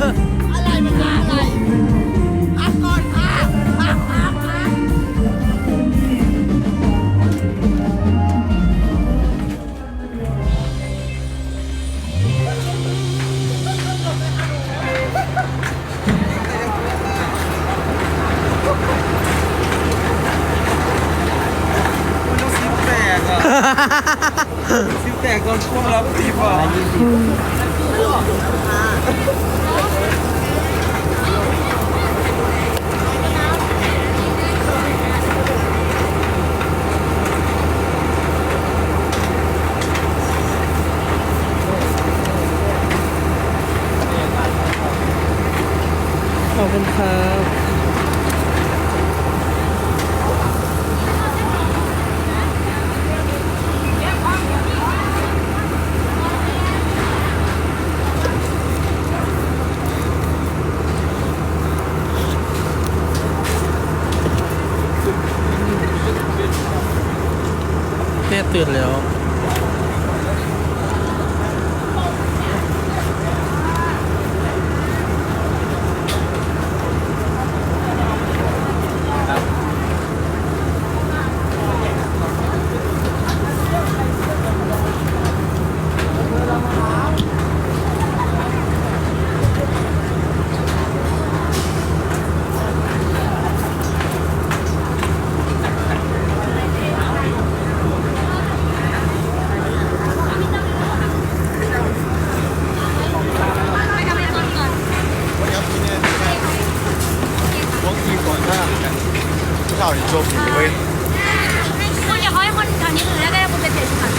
อะไรมันอะไรพัก่อนพัพัพัซิวแตกโดนช่วงแล้วสิบอ่ คุณครับแม่ตื่นแล้ว พวกทีก่อนหน้ากันข่าวที่โชว์ผีเว้ย คุณอย่าเขาให้คนแถวนี้ถือแล้วก็ได้คุณเป็นเศรษฐีก่อน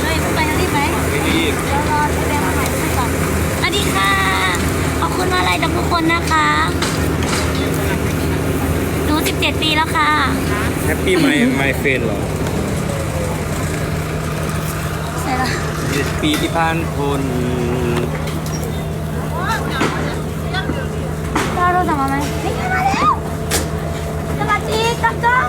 เฮ้ยไปทางนี้ไหม ไม่ดี เดี๋ยวรอพี่แบงค์มาถ่ายรูปให้ก่อนสวัสดีค่ะ ขอบคุณมาลัยจากทุกคนนะคะ หนู 17 ปีแล้วค่ะ แฮปปี้ไมไมเฟนเหรอ ใช่ละเจ็ดปีที่ผ่านพ้นก็รู้จักมาไหมนี่ไงมาแล้วสวัสดีตั้งกล้อง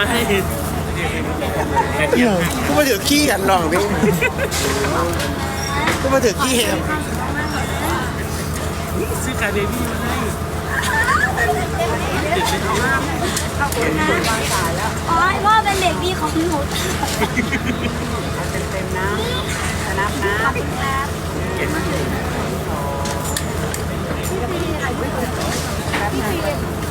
ก็มาถือขี้กันลองดิก็มาถือขี้แฮมซื้อคาเดมี่มาให้ติดชิ้นมากขอบคุณนะอ๋อพ่อเป็นเด็กดีของหนูเต็มๆนะชนะนะเก่งมเล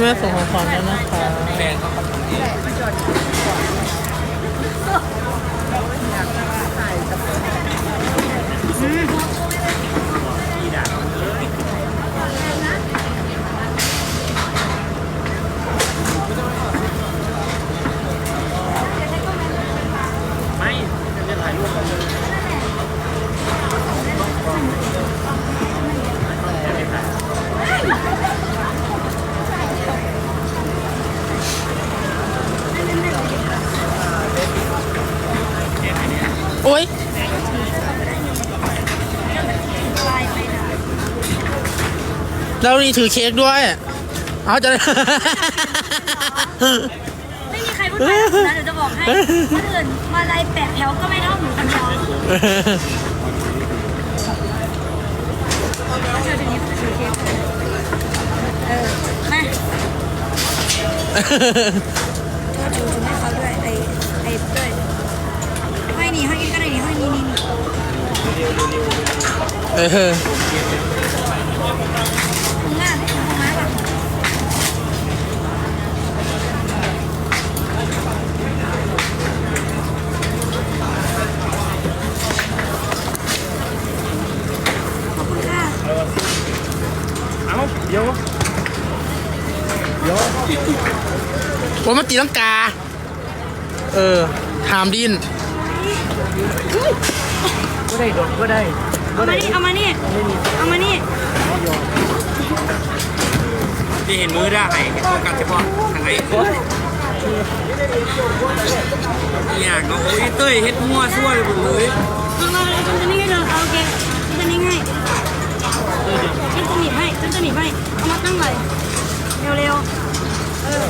แม่ส่งของขวัญแล้วนะคะแฟนเขาไม่จะถ่ายรูปกันเลย โอ้ย ลายไปนะ แล้วนี่ถือเค้กด้วย เอาจะ ไม่มีใครพูดไปแล้วนะเดี๋ยวจะบอกให้คนอื่นมาลายแปะแถวก็ไม่เท่าหนูคนเดียวเธอทีนี้ถือเค้กเออมาก็ดูให้เขาด้วยไอ้ไอ้เต้ยให้นี่ให้กินก็ได้นี่ให้นี่นี่นี่เออ ถุงหน้าให้ถุงม้ก่อนขอบคุณค่ะเอาเดี๋ยวผมมาตีลังกา เออหามดิน ก็ได้ดอกก็ได้ เอามานี่ เอามานี่ เอามานี่ ที่เห็นมือได้ให้โฟกัสเฉพาะทางไหนอยากเนาโอ้ยเต้ยเฮ็ดมั่วซั่วเลยหมเลย เอามาเลยฉันจะนิ่งให้เธอเอาโอเคฉันจะนิ่งให้ฉันจะหนีบให้ฉันจะหนีบให้เอามาตั้งเลยเร็วๆเออ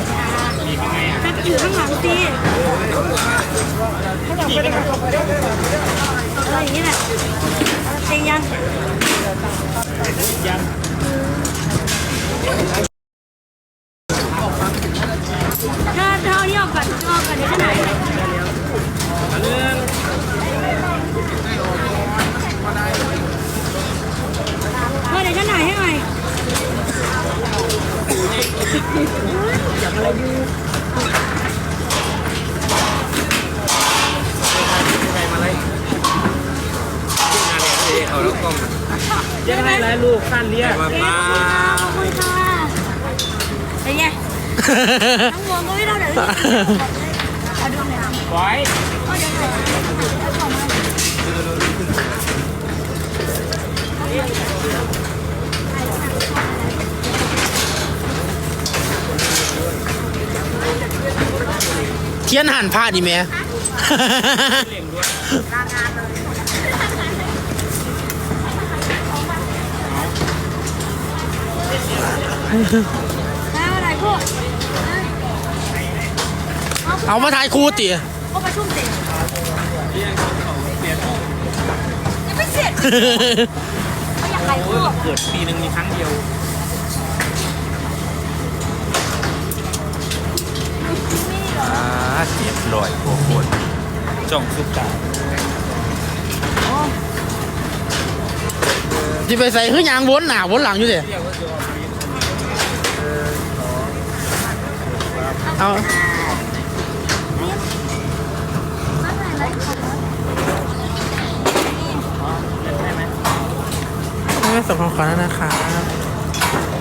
จะถือข้างหลังสิเอออย่างนี้แหละเต็งยัง เธอเธอเอานี่ออกก่อนเธอออกก่อนเดี๋ยวฉันหายไปเธอเดี๋ยวฉันหายให้หน่อย ไปมาเลยเอาแล้วกล้องยังไงั้นเรียกมาป้าขอบคุณค่ะเป็นไงน้องวงก็ไม่เท่าไหร่เอาดูหน่อยค่ะไว้เอาเดี๋ยวหน่อยเอาของมาเทีย นหันผ้าดีไหมแล้วอะไรพวกเอามาทายครูติเขาประชุมเสร็จยังไม่เสร็จเขาอยากขายพวกเกิดปีหนึ่งมีครั้งเดียวอ่าเจ็ดร้อยกว่าคนจ้องสุกตา จะไปใส่คือยางวนหนาวนหลังอยู่เดิเอามาไหนไหมขอมาแม่ส่งของขวัญแล้วนะคะ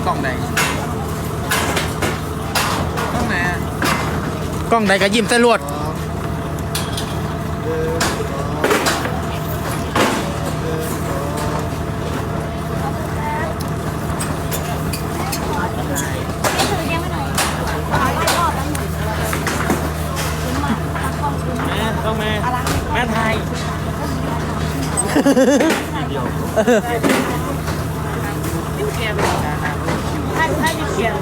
กล้องใดกล้องไหนอะกล้องใดก็ยิ้มใส่ลวด ถือเลี้ยงไปหน่อยขอไล่รอบแล้วหน่อยคุณมาตักกล้องคุณ แม่ต้องแม่แม่ไทย ให้ให้ดิเขียน